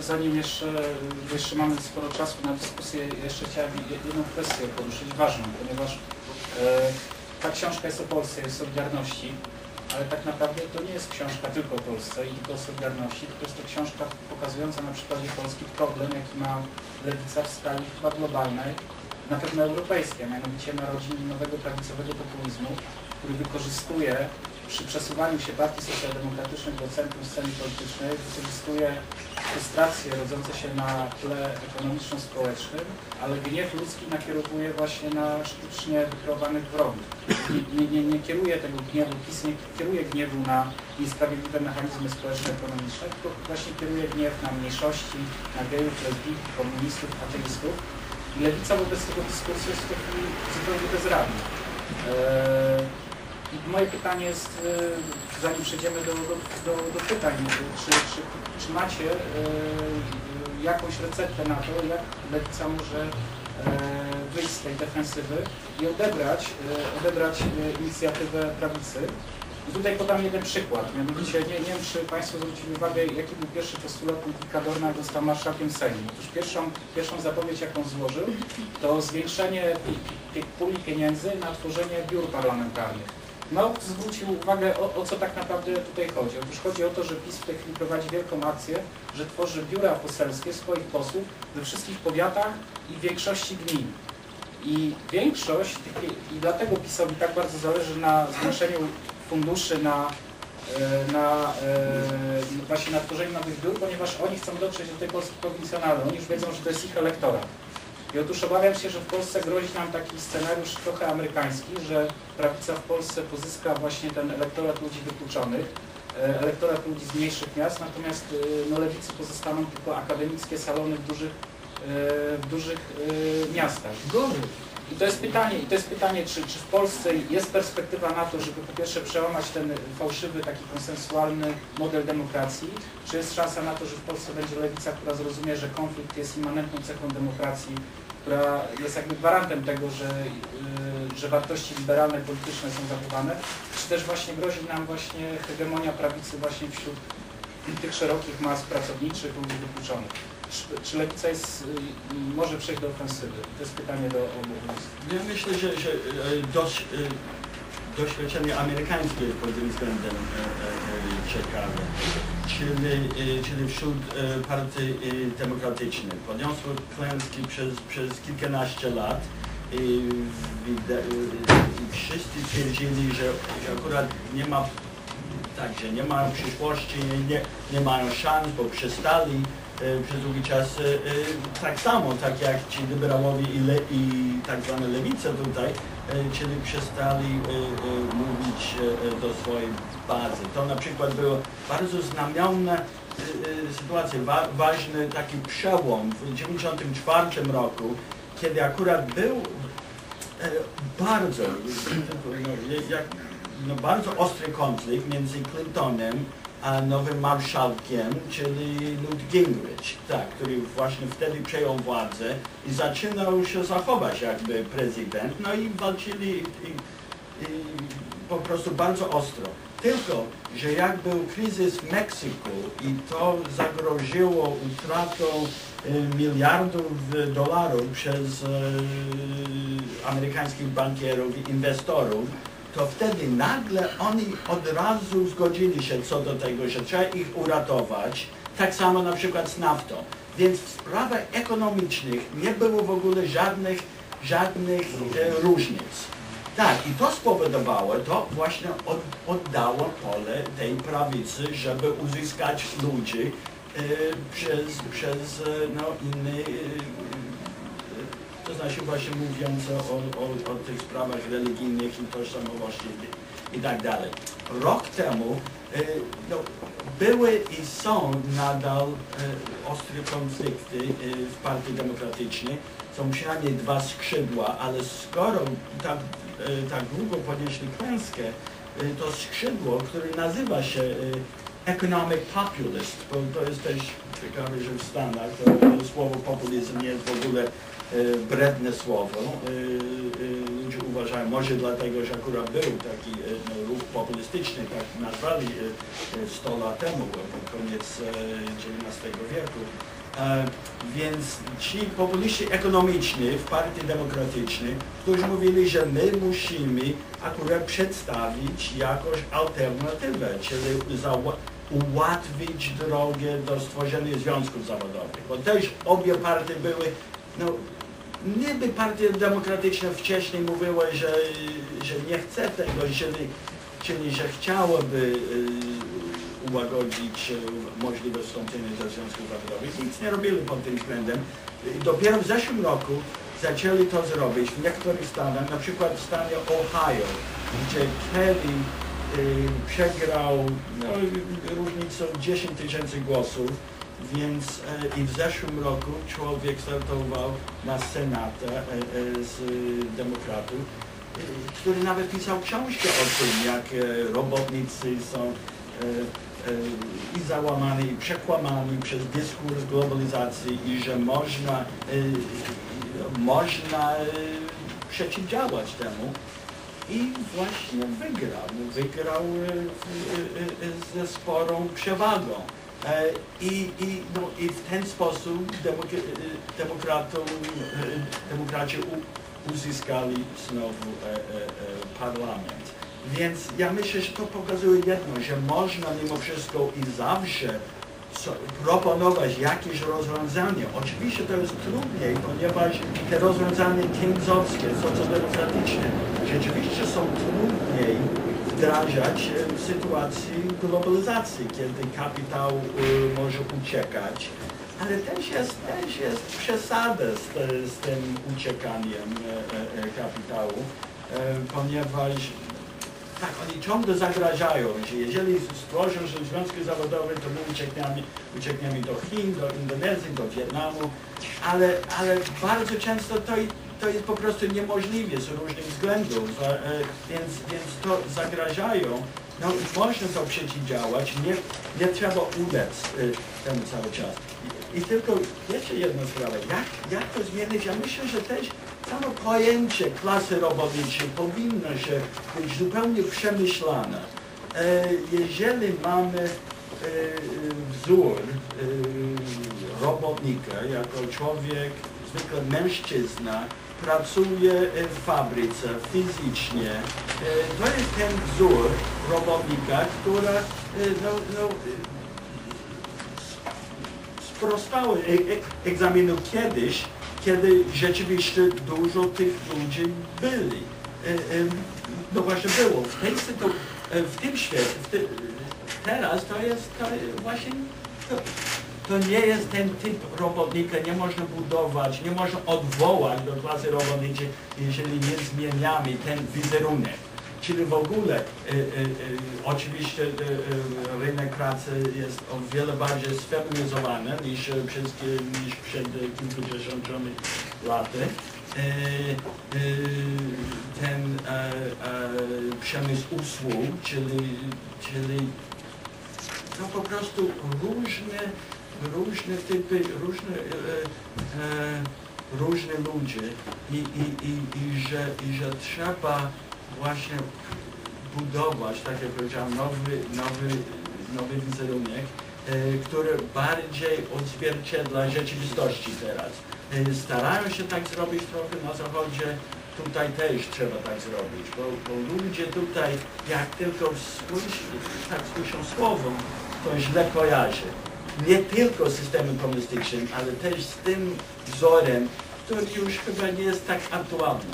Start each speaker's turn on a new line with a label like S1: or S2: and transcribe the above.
S1: Zanim jeszcze, jeszcze mamy sporo czasu na dyskusję, jeszcze chciałem je- jedną kwestię poruszyć, ważną, ponieważ e, ta książka jest o Polsce, jest o Solidarności, ale tak naprawdę to nie jest książka tylko o Polsce i tylko o Solidarności, tylko jest to książka pokazująca na przykładzie Polski problem, jaki ma lewica w skali chyba globalnej, na pewno europejskiej, a mianowicie narodzin nowego prawicowego populizmu, który wykorzystuje przy przesuwaniu się partii socjaldemokratycznych do centrum sceny politycznej, wykorzystuje frustracje rodzące się na tle ekonomiczno-społecznym, ale gniew ludzki nakierowuje właśnie na sztucznie wykreowanych wrogów. Nie, nie, nie, kieruje tego gniewu, PiS nie kieruje gniewu na niesprawiedliwe mechanizmy społeczno-ekonomiczne, tylko właśnie kieruje gniew na mniejszości, na gejów, lesbijki, komunistów, ateistów. I lewica wobec tego dyskursu jest w chwili zupełnie bezradna. Eee, i moje pytanie jest, e, zanim przejdziemy do, do, do, pytań, czy, czy, czy macie e, jakąś receptę na to, jak lewica może e, wyjść z tej defensywy i odebrać, odebrać inicjatywę prawicy. I tutaj podam jeden przykład, mianowicie nie, nie wiem, czy Państwo zwrócili uwagę, jaki był pierwszy postulat Ludwika jak został marszałkiem Sejmu. Otóż pierwszą, pierwszą zapowiedź, jaką złożył, to zwiększenie puli pieniędzy na tworzenie biur parlamentarnych. Kto zwrócił uwagę, o, o co tak naprawdę tutaj chodzi. Otóż chodzi o to, że PiS w tej chwili prowadzi wielką akcję, że tworzy biura poselskie swoich posłów we wszystkich powiatach i większości gmin. I większość, i dlatego PiSowi tak bardzo zależy na zwiększeniu funduszy na, e, na e, właśnie na tworzeniu nowych biur, ponieważ oni chcą dotrzeć do tej Polski prowincjonalnej. Oni już wiedzą, że to jest ich elektorat. I otóż obawiam się, że w Polsce grozi nam taki scenariusz trochę amerykański, że prawica w Polsce pozyska właśnie ten elektorat ludzi wykluczonych, e, elektorat ludzi z mniejszych miast, natomiast e, no, lewicy pozostaną tylko akademickie salony w dużych, e, w dużych miastach. I to jest pytanie, i to jest pytanie czy, czy w Polsce jest perspektywa na to, żeby po pierwsze przełamać ten fałszywy, taki konsensualny model demokracji, czy jest szansa na to, że w Polsce będzie lewica, która zrozumie, że konflikt jest immanentną cechą demokracji, która jest jakby gwarantem tego, że, yy, że wartości liberalne, polityczne są zachowane, czy też właśnie grozi nam właśnie hegemonia prawicy właśnie wśród tych szerokich mas pracowniczych, ludzi wykluczonych. Czy, czy lewica jest, yy, może przejść do ofensywy? To jest pytanie do obu.
S2: Ja myślę, że, że e, dość, e, doświadczenie amerykańskie pod tym względem e, ciekawe. Czyli, czyli wśród partii demokratycznych poniosło klęski przez, przez kilkanaście lat i, i wszyscy twierdzili, że, że akurat nie ma tak, że nie mają przyszłości, nie, nie, mają szans, bo przestali przez długi czas e, e, tak samo, tak jak ci liberałowie i, le, i tak zwane lewice tutaj, czyli przestali mówić do swojej bazy. To na przykład było bardzo znamienne sytuacje, wa, ważny taki przełom w 1994 roku, kiedy akurat był e, bardzo, jak, no, bardzo ostry konflikt między Clintonem a nowym marszałkiem, czyli Newt Gingrich, tak, który właśnie wtedy przejął władzę i zaczynał się zachować jakby prezydent, no i walczyli i, i po prostu bardzo ostro. Tylko, że jak był kryzys w Meksyku i to zagroziło utratą e, miliardów dolarów przez e, amerykańskich bankierów i inwestorów, to wtedy nagle oni od razu zgodzili się co do tego, że trzeba ich uratować, tak samo na przykład z naftą. Więc w sprawach ekonomicznych nie było w ogóle żadnych, żadnych e, różnic. Tak, i to spowodowało, to właśnie od, oddało pole tej prawicy, żeby uzyskać ludzi e, przez, przez e, no, inny, e, to znaczy właśnie mówiąc o, o, o tych sprawach religijnych i tożsamowości i, tak dalej. Rok temu e, no, były i są nadal e, ostre konflikty e, w Partii Demokratycznej. Są przynajmniej dwa skrzydła, ale skoro tak, tak długo ponieśli klęskę, to skrzydło, które nazywa się economic populist, bo to jest też ciekawe, że w Stanach to słowo populizm nie jest w ogóle bredne słowo. E, e, ludzie uważają, może dlatego, że akurat był taki no, ruch populistyczny, tak nazwali e, e, 100 lat temu, koniec XIX wieku. E, Więc ci populiści ekonomiczni w Partii Demokratycznej, którzy mówili, że my musimy akurat przedstawić jakąś alternatywę, czyli ułatwić drogę do stworzenia związków zawodowych. Bo też obie partie były, no niby Partia Demokratyczna wcześniej mówiła, że, że nie chce tego, czyli, czyli że chciałaby y, ułagodzić y, możliwość wstąpienia do związków zawodowych. Nic nie robili pod tym względem. Dopiero w zeszłym roku zaczęli to zrobić w niektórych stanach, na przykład w stanie Ohio, gdzie Kelly y, przegrał no, różnicą 10 tysięcy głosów, więc e, i w zeszłym roku człowiek startował na Senat e, e, z demokratów, e, który nawet pisał książkę o tym, jak robotnicy są i załamani, i przekłamani przez dyskurs globalizacji i że można, można przeciwdziałać temu. I właśnie wygrał. Wygrał ze sporą przewagą. E, I, i, no, I w ten sposób e, e, demokraci uzyskali znowu parlament. Więc ja myślę, że to pokazuje jedno, że można mimo wszystko i zawsze proponować jakieś rozwiązanie. Oczywiście to jest trudniej, ponieważ te rozwiązania keynesowskie, socjaldemokratyczne rzeczywiście są trudniej wdrażać e, w sytuacji globalizacji, kiedy kapitał e, może uciekać. Ale też jest, też jest przesada z, z tym uciekaniem e, kapitału, ponieważ tak, oni ciągle zagrażają, że jeżeli stworzą się związki zawodowe, to my uciekniemy, uciekniemy do Chin, do Indonezji, do Wietnamu, ale, ale bardzo często to, i- to jest po prostu niemożliwe z różnych względów, e, więc, więc to zagrażają. No można to przeciwdziałać, nie, nie trzeba ulec temu cały czas. I, tylko jeszcze jedna sprawa, jak, jak to zmienić? Ja myślę, że też samo pojęcie klasy robotniczej powinno się być zupełnie przemyślane. E, Jeżeli mamy e, wzór robotnika jako człowiek, zwykle mężczyzna, pracuje w fabryce fizycznie, e, to jest ten wzór robotnika, która e, no, no, e- egzaminu kiedyś, kiedy rzeczywiście dużo tych ludzi byli. No właśnie było. W, tej w tym świecie, teraz to jest to właśnie, to, to nie jest ten typ robotnika, nie można budować, nie można odwołać do klasy robotniczej, jeżeli nie zmieniamy ten wizerunek. Czyli w ogóle, e, e, e, oczywiście e, e, rynek pracy jest o wiele bardziej sfeminizowany niż, przez, niż przed kilkudziesięcioma laty. E, ten e, e, przemysł usług, czyli, czyli no po prostu różne, różne typy, różne, e, e, różne ludzie i, i, i, i, że, i że trzeba właśnie budować, tak jak powiedziałem, nowy, nowy, nowy wizerunek, e, który bardziej odzwierciedla rzeczywistości teraz. Starają się tak zrobić trochę na zachodzie, tutaj też trzeba tak zrobić, bo, bo ludzie tutaj, jak tylko słysz, tak słyszą słowo, to źle kojarzy. Nie tylko z systemem komunistycznym, ale też z tym wzorem, który już chyba nie jest tak aktualny.